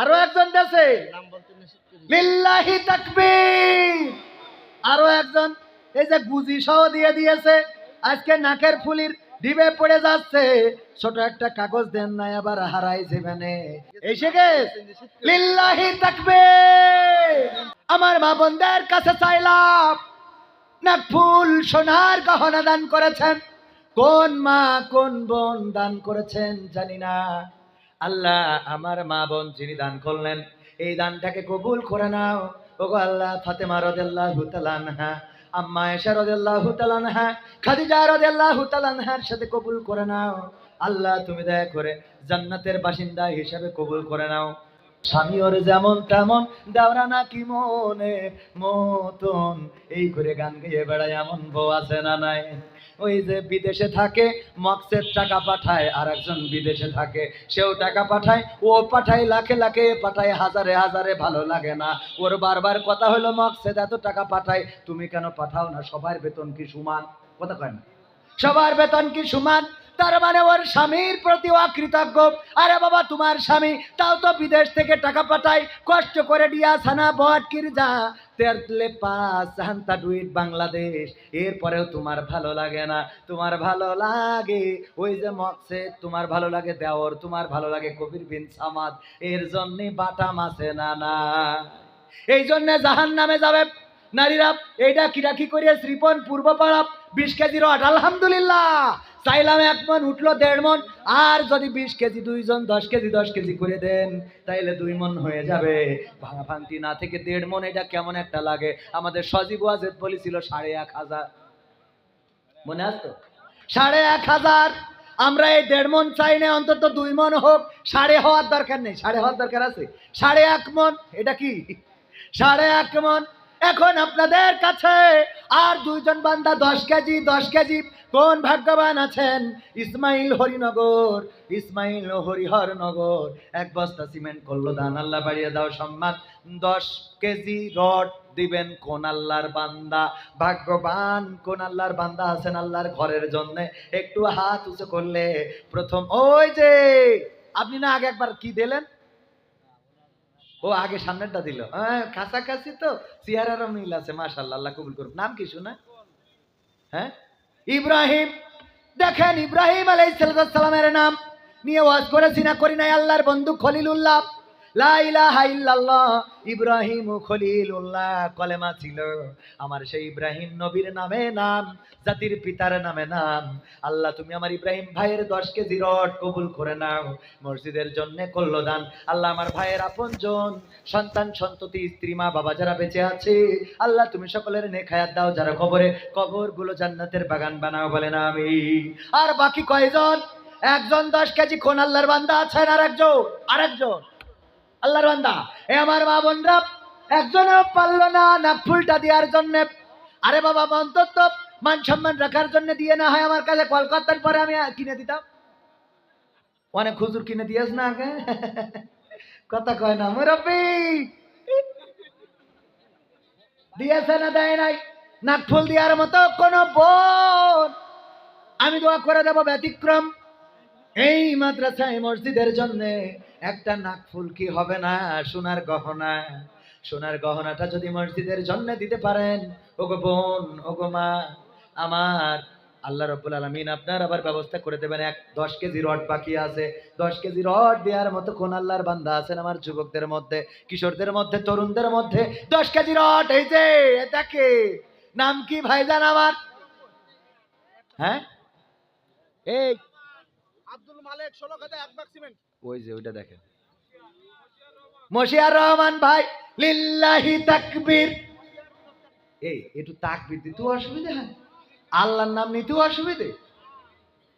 আরও একজন দেশে আরও একজন, এই যে গুজি সহ দিয়ে দিয়েছে। আজকে নাকের ফুলির ডিবে পড়ে যাচ্ছে। ছোট একটা কাগজ দেন নাই আবার হারাই যাবেনে এসে লিল্লাহি আমার মা বোনদের কাছে চাইলাম, নাক ফুল সোনার গহনা দান করেছেন। কোন মা কোন বোন দান করেছেন জানি না। আল্লাহ আমার মা বোন যিনি দান করলেন, এই দানটাকে কবুল করে নাও। ওগো আল্লাহ, ফাতেমা রাদিয়াল্লাহু তাআলা আনহা, আম্মা আয়েশা রাদিয়াল্লাহু তাআলা আনহা, খাদিজা রাদিয়াল্লাহু তাআলা আনহার সাথে কবুল করে নাও। আল্লাহ, তুমি দয়া করে জান্নাতের বাসিন্দা হিসাবে কবুল করে নাও। স্বামী ওর যেমন তেমন দেওরা নাকি মনে মতন। এই করে গান গেয়ে বেড়ায় এমন বউ আছে না নাই? ওই যে বিদেশে থাকে মক্সের টাকা পাঠায় আর একজন বিদেশে থাকে, সেও টাকা পাঠায়, ও পাঠায় লাখে লাখে, পাঠায় হাজারে হাজারে, ভালো লাগে না। ওর বারবার কথা হলো মক্সেদ এত টাকা পাঠায়, তুমি কেন পাঠাও না? সবার বেতন কি সমান? কথা কয় না। সবার বেতন কি সমান? তার মানে ওর স্বামীর প্রতি অকৃতজ্ঞ। আরে বাবা, তোমার স্বামী, তাও তো বিদেশ থেকে টাকা পাঠায়, কষ্ট করে দিয়া সানা বটকির যা তেরলে পাস হান্তা ডুইট বাংলাদেশ, এরপরেও তোমার ভালো লাগে না। তোমার ভালো লাগে ওই যে মকসে তোমার ভালো লাগে দেওর, তোমার ভালো লাগে কবির বিন সামাদ। এর জন্যে বাটা মাসে না না। এই জন্যে জাহান নামে যাবে। নারীরা এইটা কিরা কি করিয়া শ্রীপন পূর্ব পাড়া বিশ কেজির আলহামদুলিল্লাহ। চাইলাম এক মন, উঠল দেড় মন। আর যদি বিশ কেজি, দুইজন দশ কেজি দশ কেজি করে দেন, তাইলে দুই মন হয়ে যাবে। ভাঙা ভাঙতি না থেকে দেড় মন, এটা কেমন একটা লাগে? আমাদের সজীব ওয়াজেদ বলেছিল, সাড়ে এক হাজার। মনে আসতো সাড়ে এক হাজার। আমরা এই দেড় মন চাই না, অন্তত দুই মন হোক। সাড়ে হওয়ার দরকার নেই, সাড়ে হওয়ার দরকার আছে। সাড়ে এক মন, এটা কি? সাড়ে এক মন এখন আপনাদের কাছে আর দুইজন বান্দা দশ কেজি দশ কেজি কোন ভাগ্যবান আছেন? ইসমাইল হরিনগর, ইসমাইল হরিহরনগর। এক বস্তা সিমেন্ট করল, দান আল্লাহ বাড়িয়ে দাও সম্মান। দশ কেজি রড দিবেন কোন আল্লাহর বান্দা? ভাগ্যবান কোন আল্লাহর বান্দা আছেন আল্লাহর ঘরের জন্য? একটু হাত উঁচু করলে প্রথম, ওই যে, আপনি না আগে একবার কি দিলেন? ও আগে সামনেরটা দিল। হ্যাঁ কাছাকাছি তো চেহারারও মিল আছে মাশাল্লাহ আল্লাহ কবুল করুন নাম কি শুনে? হ্যাঁ? ইব্রাহিম, দেখেন ইব্রাহিম আলাইসালামের নাম, নিয়ে ওয়াজ করেছি না, করি নাই, আল্লাহর বন্ধু খলিলুল্লাহ। ইব্রাহিম খলিলুল্লাহ, কলেমা ছিল। আমার সেই ইব্রাহিম নবীর নামে নাম, জাতির পিতার নামে নাম। আল্লাহ, তুমি আমার ইব্রাহিম ভাইয়ের দশ কেজি রড কবুল করে নাও। মসজিদের জন্য করল দান আল্লাহ, আমার ভাইয়ের আপন জন সন্তান, সন্ততি, স্ত্রী, মা, বাবা যারা বেঁচে আছে, আল্লাহ, তুমি সকলের নেখায়াত দাও, যারা কবরে কবরগুলো জান্নাতের বাগান বানাও বলে না আমি আর বাকি কয়জন? একজন দশ কেজি কোন আল্লাহর বান্দা আছেন আর একজন আর একজন আল্লাহর বান্দা। এ আমার মা বোনরা, একজনও পারল না নাক ফুলটা দেওয়ার জন্য। আরে বাবা, অন্তত মান সম্মান রাখার জন্য দিয়ে না হয় আমার কাছে কলকাতার পরে আমি কিনে দিতাম। অনেক খুজুর কিনে দিয়েছ না আগে? কথা কয় না, মুরব্বী। দিয়েছে না দেয় নাই? নাক ফুল দেওয়ার মতো কোন বোন। আমি দোয়া করে দেবো ব্যতিক্রম। এই মাদ্রাসায় মসজিদের জন্য একটা নাক ফুল কি হবে না? সোনার গহনা। সোনার গহনাটা যদি মসজিদের জন্য দিতে পারেন, ওগো বোন, ওগো মা, আমার আল্লাহ রব্বুল আলমিন আপনার আবার ব্যবস্থা করে দেবেন। এক দশ কেজি রড বাকি আছে। দশ কেজি রড দেওয়ার মতো কোন আল্লাহর বান্দা আছেন আমার যুবকদের মধ্যে, কিশোরদের মধ্যে, তরুণদের মধ্যে? দশ কেজি রড, এই যে এটাকে নাম কি ভাইজান আমার? হ্যাঁ? এই এক সিমেন্ট। ওই যে, ওইটা দেখেন। মশিয়ার রহমান ভাই, লিল্লাহি তাকবীর। এই, একটু তাকবীর অসুবিধা হয়। আল্লাহর নাম নিতেও অসুবিধে?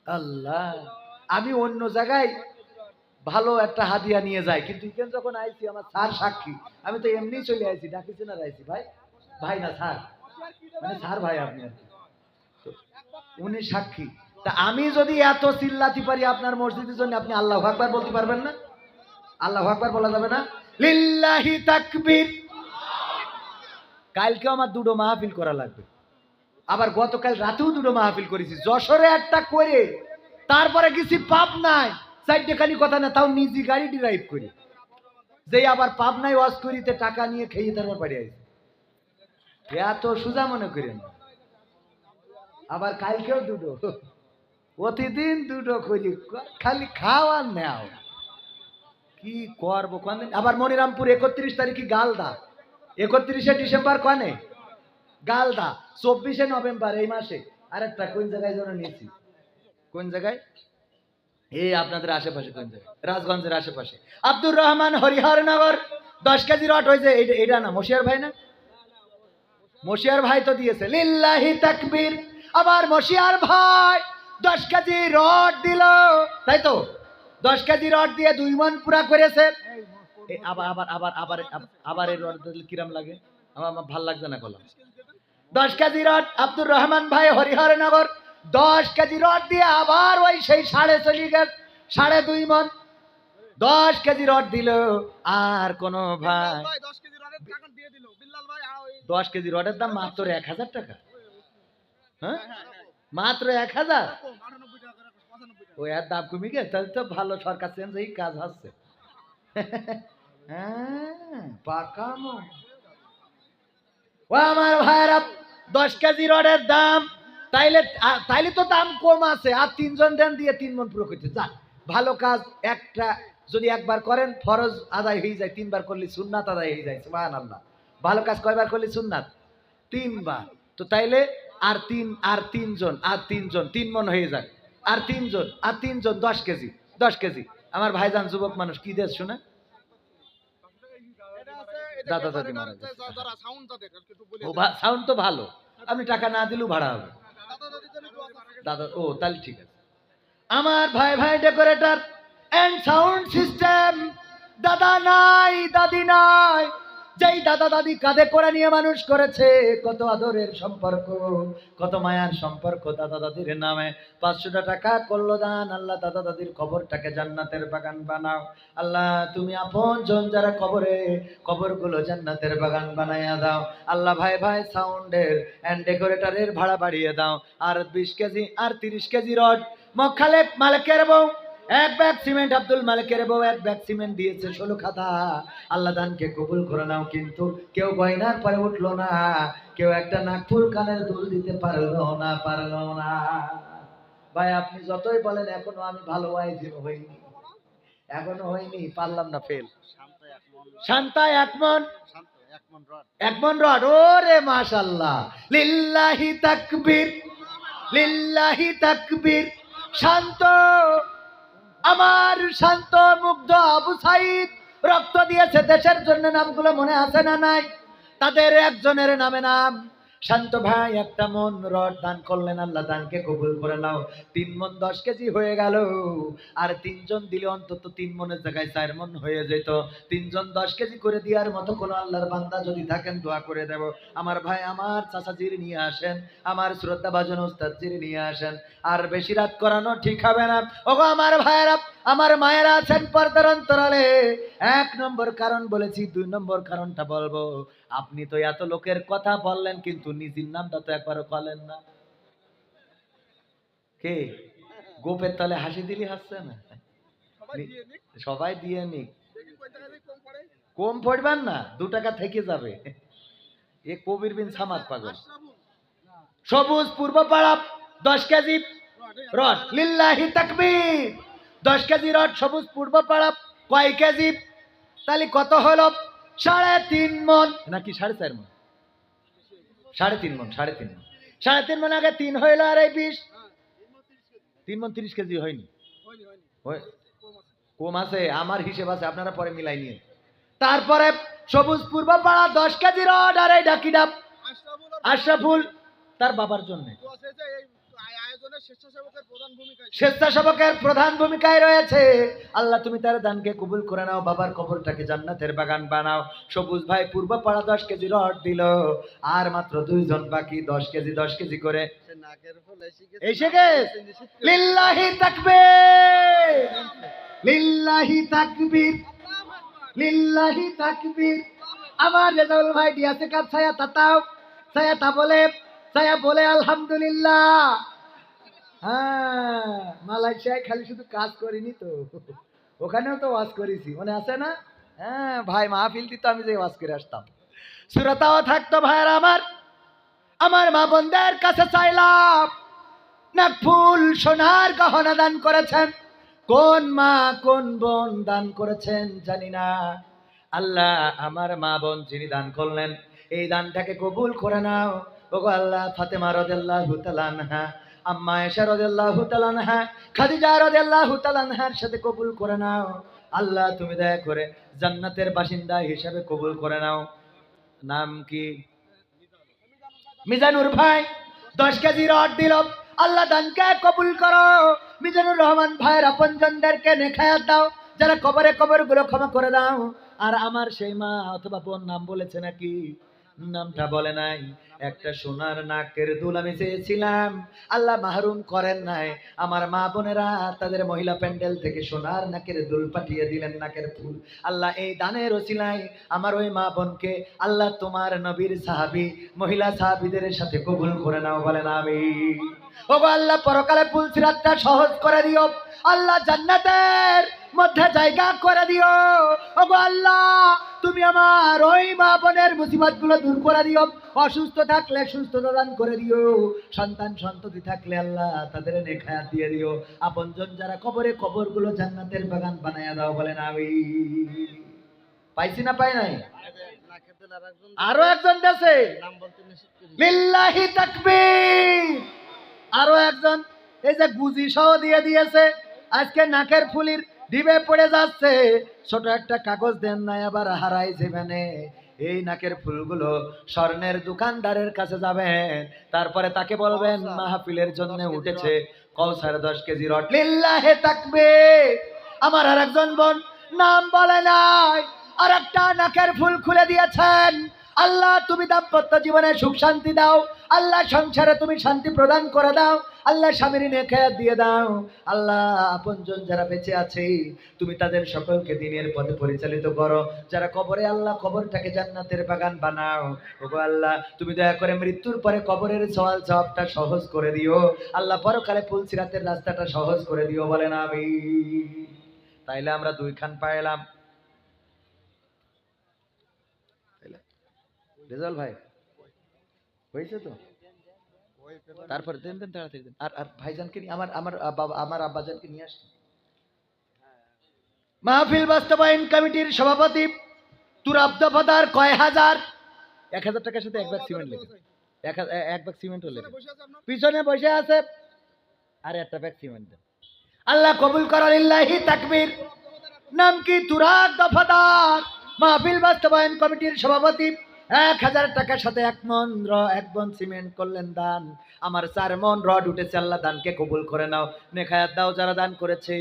আল্লাহ, আমি অন্য জায়গায় ভালো একটা হাদিয়া নিয়ে যাই, কিন্তু এখানে যখন আইছি, আমার স্যার সাক্ষী। আমি তো এমনি চলে আইছি ডাকিছি না আইছি, ভাই। ভাই না, স্যার। মানে স্যার ভাই আপনি আর। উনি সাক্ষী। তা আমি যদি এত চিল্লাতে পারি আপনার মসজিদের জন্য, আপনি আল্লাহ আকবার বলতে পারবেন না? আল্লাহ আকবার বলা যাবে না? লিল্লাহি তাকবীর। কালকে আমার দুটো মাহফিল করা লাগবে। আবার গতকাল রাতেও দুটো মাহফিল করেছি। যশোরে একটা করে, তারপরে কিছু পাপ নাই চারটে খালি কথা না, তাও নিজে গাড়ি ড্রাইভ করে। যে আবার পাপ পাবনায় ওয়াজ করিতে টাকা নিয়ে খেয়ে তারপর বাড়ি আইছে এত সোজা মনে করেন। আবার কালকেও দুটো। প্রতিদিন দুটো করি, খালি খাওয়ার নেও কি করব কনে আবার মনিরামপুর একত্রিশ তারিখে গালদা। একত্রিশে ডিসেম্বর কনে? গালদা। চব্বিশে নভেম্বর এই মাসে। আরেকটা, কোন জায়গায় যেন নিয়েছি? কোন জায়গায়? এই আপনাদের আশেপাশে কোন জায়গায়? রাজগঞ্জের আশেপাশে। আব্দুর রহমান হরিহরনগর। দশ কেজি রট হয়েছে এটা না, মশিয়ার ভাই না? মশিয়ার ভাই তো দিয়েছে। লিল্লাহি তাকবীর। আবার মশিয়ার ভাই। দশ কেজি রড দিল। তাই তো? দশ কেজি রড দিয়ে দুই মন পুরা করেছে। আবার আবার আবার আবার আবার এই রড দিলে কিরাম লাগে? আমার আমার ভালো লাগছে না কলম দশ কেজি রড আব্দুর রহমান ভাই হরিহরনগর। দশ কেজি রড দিয়ে আবার ওই সেই সাড়ে চলি গেছে সাড়ে দুই মন। দশ কেজি রড দিল আর কোনো ভাই। বিল্লাল ভাই 10 কেজি রডের টাকা দিয়ে দিল। বিল্লাল ভাই আর ওই দশ কেজি রডের দাম মাত্র এক হাজার টাকা। হ্যাঁ? হ্যাঁ, হ্যাঁ, হ্যাঁ। মাত্র এক হাজার? কম 98 টাকা করে 95 টাকা ও এর দাম কমে গেছে, তাহলে তো ভালো সরকার চেঞ্জ এই কাজ হচ্ছে। হ্যাঁ ও আমার ভাইরা দশ কেজি রডের দাম, তাইলে তাইলে তো দাম কম আছে, আর তিনজন দেন দিয়ে তিন মন পুরো করতে। যাক, ভালো কাজ, একটা যদি একবার করেন, ফরজ আদায় হয়ে যায়, তিনবার করলে সুন্নাত আদায় হয়ে যায় সুবহান আল্লাহ ভালো কাজ কয়বার করলে সুন্নাত? তিনবার। তো তাইলে আর তিন, আর তিনজন আর তিনজন, তিন মন হয়ে যায় আর তিনজন আর তিনজন দশ কেজি দশ কেজি। আমার ভাইজান যুবক মানুষ কি দেশ শুনে? দাদা দাদি মারা সাউন্ড তো ভালো। আপনি টাকা না দিলেও ভাড়া হবে। দাদা ও তাহলে ঠিক আছে। আমার ভাই ভাই ডেকোরেটর এন্ড সাউন্ড সিস্টেম দাদা নাই দাদি নাই যেই দাদা দাদি কাঁধে করে নিয়ে মানুষ করেছে, কত আদরের সম্পর্ক, কত মায়ার সম্পর্ক দাদা দাদির নামে। পাঁচশোটা টাকা করল দান, আল্লাহ দাদা দাদির কবরটাকে জান্নাতের বাগান বানাও। আল্লাহ, তুমি আপন জন যারা কবরে, কবরগুলো জান্নাতের বাগান বানাইয়া দাও। আল্লাহ, ভাই ভাই, সাউন্ডের অ্যান্ড ডেকোরেটরের ভাড়া বাড়িয়ে দাও। আর বিশ কেজি, আর তিরিশ কেজি রড মখালেক মালিকের বউ এক ব্যাগ সিমেন্ট আব্দুল মালিকের বউ এক ব্যাগ সিমেন্ট দিয়েছে, ষোলো খাতা। আল্লাহ দানকে কবুল করে নাও, কিন্তু কেউ গয়নার পরে উঠল না। কেউ একটা নাকফুল কানের দুল দিতে পারল না পারল না। ভাই, আপনি যতই বলেন, এখনও আমি ভালো ওয়াইজ হইনি। এখনও হয়নি পারলাম না ফেল শান্ত এক মন। শান্তা একমন মন একমন রড। ওরে মাশাল্লাহ। লিল্লাহি তাকবীর লিল্লাহি তাকবীর। শান্ত। আমার শান্ত মুগ্ধ আবু সাইদ রক্ত দিয়েছে দেশের জন্য নামগুলো মনে আছে না নাই? তাদের একজনের নামে নাম শান্ত ভাই, একটা মন রড দান করলেন, আল্লাহ দানকে কবুল করে নাও। তিন মন দশ কেজি হয়ে গেল। আর তিনজন দিলে অন্তত তিন মনের জায়গায় চার মন হয়ে যেত। তিনজন দশ কেজি করে দেওয়ার মতো কোনো আল্লাহর বান্দা যদি থাকেন, দোয়া করে দেব। আমার ভাই, আমার চাচাজির নিয়ে আসেন, আমার শ্রদ্ধা ভাজন ওস্তাদজির নিয়ে আসেন। আর বেশি রাত করানো ঠিক হবে না। ওগো আমার ভাইয়েরা আমার মায়েরা আছেন পর্দার অন্তরালে। এক নম্বর কারণ বলেছি দুই নম্বর কারণটা বলব। আপনি তো এত লোকের কথা বললেন কিন্তু নিজের নামটা তো একবারও বলেন না। কে? গোপের তলে হাসি দিলি হাসছে না? সবাই দিয়ে নিক। দিয়ে কম পড়বেন না দু টাকা থেকে যাবে। এ কবির বিন সামাদ পাগল। সবুজ পূর্ব পাড়া দশ কেজি রড। লিল্লাহি তাকবীর। দশ কেজি রড সবুজ পূর্ব পাড়া কয় কেজি? তাহলে কত হলো? সাড়ে তিন মন। নাকি সাড়ে চার মন? সাড়ে তিন মন, সাড়ে তিন মন। সাড়ে তিন মন আগে তিন হইল আর এই বিশ। এই 30 কেজি তিন মন তিরিশ কেজি হয়নি? হয়- কম আছে, আমার হিসেব আছে, আপনারা পরে মিলাই নিয়ে। তারপরে সবুজ পূর্ব পাড়া দশ কেজি রড আর এই ডাকি ডাব আশরাফুল, তার বাবার জন্য। স্বেচ্ছাসেবকের প্রধান ভূমিকায় রয়েছে। আল্লাহ তুমি তার দানকে কবুল করে নাও বাবার কবরটাকে জান্নাতের বাগান বানাও। সবুজ ভাই পূর্ব পাড়া দশ কেজি রড দিল আর মাত্র দুইজন বাকি দশ কেজি দশ কেজি করে। সে নাকের ফুল এসে এসে গেছে। লিল্লাহি তাকবীর! লিল্লাহি তাকবীর! লিল্লাহি তাকবীর! আমার রেজাউল ভাই ডিয়াসে কাপ ছায়া তাতাও ছায়া তা বলে ছায়া বলে আলহামদুলিল্লাহ। হ্যাঁ মালয়েশিয়ায় খালি শুধু কাজ করিনি তো। ওখানেও তো ওয়াজ করেছি। মনে আছে না? হ্যাঁ ভাই মাহফিল দিত, আমি যে ওয়াজ করে আসতাম। সুরতাও থাকতো ভাইয়ের আমার। আমার মা বোনদের কাছে চাইলাম, নাক ফুল সোনার গহনা দান করেছেন। কোন মা, কোন বোন দান করেছেন জানি না। আল্লাহ আমার মা বোন যিনি দান করলেন, এই দানটাকে কবুল করে নাও। ওগো আল্লাহ ফাতেমা রদেল্লাহু তাআলাহা আম্মা এশা রদেল্লাহু তাআলাহা খাদিজা রদেল্লাহু তাআলাহার সাথে কবুল করে নাও। আল্লাহ তুমি দয়া করে জান্নাতের বাসিন্দা হিসাবে কবুল করে নাও। নাম কি? মিজানুর ভাই, দশ কেজি রড দিল। আল্লাহ দানকে কবুল করো। মিজানুর রহমান ভাইয়ের আপনজনদেরকে নেখায়াত দাও। যারা কবরে কবরগুলো ক্ষমা করে দাও। আর আমার সেই মা অথবা বোন নাম বলেছে নাকি? নামটা বলে নাই। একটা সোনার নাকের দুল আমি চেয়েছিলাম। আল্লাহ মাহরুম করেন নাই। আমার মা বোনেরা তাদের মহিলা প্যান্ডেল থেকে সোনার নাকের দুল পাঠিয়ে দিলেন, নাকের ফুল। আল্লাহ এই দানের ওসিলায় আমার ওই মা বোনকে, আল্লাহ তোমার নবীর সাহাবি, মহিলা সাহাবিদের সাথে কবুল করে নাও, বলেন আমি ও আল্লাহ, পরকালে পুলসিরাতটা সহজ করে দিও। আল্লাহ জান্নাতের মধ্যে জায়গা করে দিও। ও আল্লাহ, তুমি আমার ওই মা বোনের মুসিবতগুলো দূর করে দিও। অসুস্থ থাকলে সুস্থতা দান করে দিও। সন্তান সন্ততি থাকলে আল্লাহ তাদের নেখায়াত দিয়ে দিও। আপনজন যারা কবরে কবরগুলো জান্নাতের বাগান বানায়া দাও বলেন আমি পাইছি না পাই নাই? আরও একজন দেশে। লিল্লাহি তাকবীর। আরও একজন। এই যে গুজি সহ দিয়ে দিয়েছে। আজকে নাকের ফুলির ডিবে পড়ে যাচ্ছে। ছোট একটা কাগজ দেন নাই আবার হারাই সেখানে এই নাকের ফুলগুলো স্বর্ণের দোকানদারের কাছে যাবেন। তারপরে তাকে বলবেন মাহফিলের জন্য উঠেছে কৌসার দশ কেজি রট লিল্লাহে থাকবে আমার আর একজন বোন নাম বলে নাই। আর একটা নাকের ফুল খুলে দিয়েছেন। আল্লাহ তুমি দাম্পত্য জীবনে সুখ শান্তি দাও। আল্লাহ সংসারে তুমি শান্তি প্রদান করে দাও। আল্লাহ স্বামীর নেখায়াত দিয়ে দাও। আল্লাহ আপনজন যারা বেঁচে আছে, তুমি তাদের সকলকে দিনের পথে পরিচালিত করো। যারা কবরে, আল্লাহ কবরটাকে জান্নাতের বাগান বানাও। ওগো আল্লাহ, তুমি দয়া করে মৃত্যুর পরে কবরের সওয়াল জবাবটা সহজ করে দিও। আল্লাহ পরকালে পুলসিরাতের রাস্তাটা সহজ করে দিও বলেন আমি তাইলে আমরা দুইখান পাইলাম। রেজাল ভাই হয়েছে তো? তারপরে দেন দেন, তাড়াতাড়ি দেন। আর আর ভাইজানকে নিয়ে, আমার আমার বাবা, আমার আব্বাজানকে নিয়ে আসছি। মাহফিল বাস্তবায়ন কমিটির সভাপতি তুরাব দফাদার কয় হাজার? এক হাজার টাকার সাথে এক ব্যাগ সিমেন্ট লেগে এক এক ব্যাগ সিমেন্টও লেগে পিছনে বসে আছে, আর একটা ব্যাগ সিমেন্ট আল্লাহ কবুল করার ইল্লাহি তাকবীর। নাম কি? তুরাগ দফাদার মাহফিল বাস্তবায়ন কমিটির সভাপতি এক হাজার টাকার সাথে এক মন র এক বন সিমেন্ট করলেন দান। আমার চার মন রড উঠেছে আল্লাহ দানকে কবুল করে নাও। নেখায়াত দাও যারা দান করেছে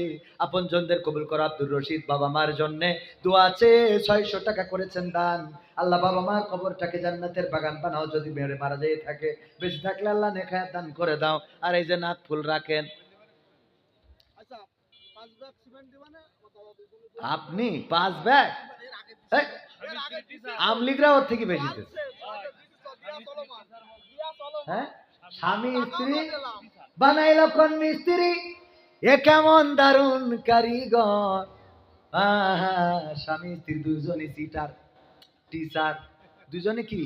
আপন জনদের কবুল করো আব্দুর রশিদ বাবা মার জন্য। দোয়া আছে ছয়শো টাকা করেছেন দান। আল্লাহ বাবা মার কবরটাকে জান্নাতের বাগান বানাও যদি মেরে মারা যেয়ে থাকে। বেশি থাকলে আল্লাহ নেখায়াত দান করে দাও। আর এই যে নাক ফুল রাখেন। আচ্ছা পাঁচ ব্যাগ সিমেন্ট আপনি পাঁচ ব্যাগ? আমলিগরা ওর থেকে বেশি দিতেছে। হ্যাঁ? স্বামী স্ত্রী বানাইল কোন মিস্ত্রি? এ কেমন দারুণ কারিগর। স্বামী স্ত্রী সিটার টিচার দুজনে কি?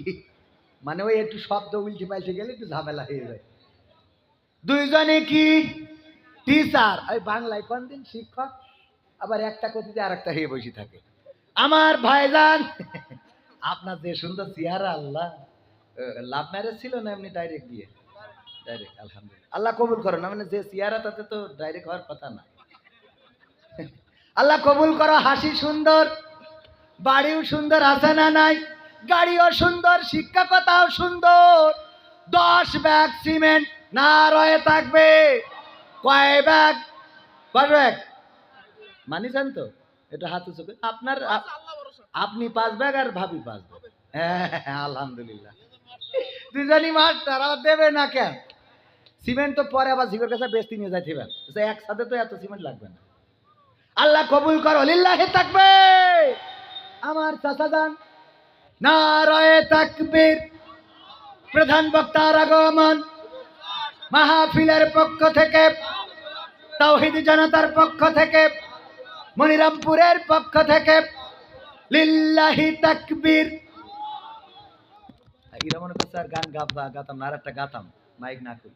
মানে ওই একটু শব্দ উল্টে পাল্টে গেলে একটু ঝামেলা হয়ে যায়। দুইজনে কি? টিচার ওই বাংলায় কোন দিন শিক্ষক? আবার একটা কথিতে আর একটা হয়ে বসে থাকে। আমার ভাইজান। আপনার যে সুন্দর চেহারা, আল্লাহ। লাভ ম্যারেজ ছিল না এমনি ডাইরেক্ট বিয়ে? ডাইরেক্ট আলহামদুলিল্লাহ। আল্লাহ কবুল করো না মানে যে চেহারা, তাতে তো ডাইরেক্ট হওয়ার কথা না। আল্লাহ কবুল করো, হাসি সুন্দর, বাড়িও সুন্দর আছে না নাই? গাড়িও সুন্দর শিক্ষকতাও সুন্দর। দশ ব্যাগ সিমেন্ট না রয়ে থাকবে। কয় ব্যাগ? কয় ব্যাগ? মানিছেন তো? এটা হাত করে। আপনার। আপনি পাঁচ ব্যাগ আর ভাবি পাঁচ ব্যাগ। হ্যাঁ আলহামদুলিল্লাহ। দুজনই মাছ তারা দেবে না কেন? সিমেন্ট তো পরে আবার ঝিগর কাছে বেশি নিয়ে যাইতে পারেন একসাথে তো এত সিমেন্ট লাগবে না। আল্লাহ কবুল করো লিল্লাহে থাকবে আমার চাচা যান। নারায়ে তাকবীর। প্রধান বক্তার আগমন। মাহফিলের পক্ষ থেকে তাওহিদ জনতার পক্ষ থেকে। মনিরামপুরের পক্ষ থেকে লিল্লাহি তাকবীর। এরা মনে করছে আর গান গাবা, গাতাম না আর একটা গাতাম, মাইক না করি।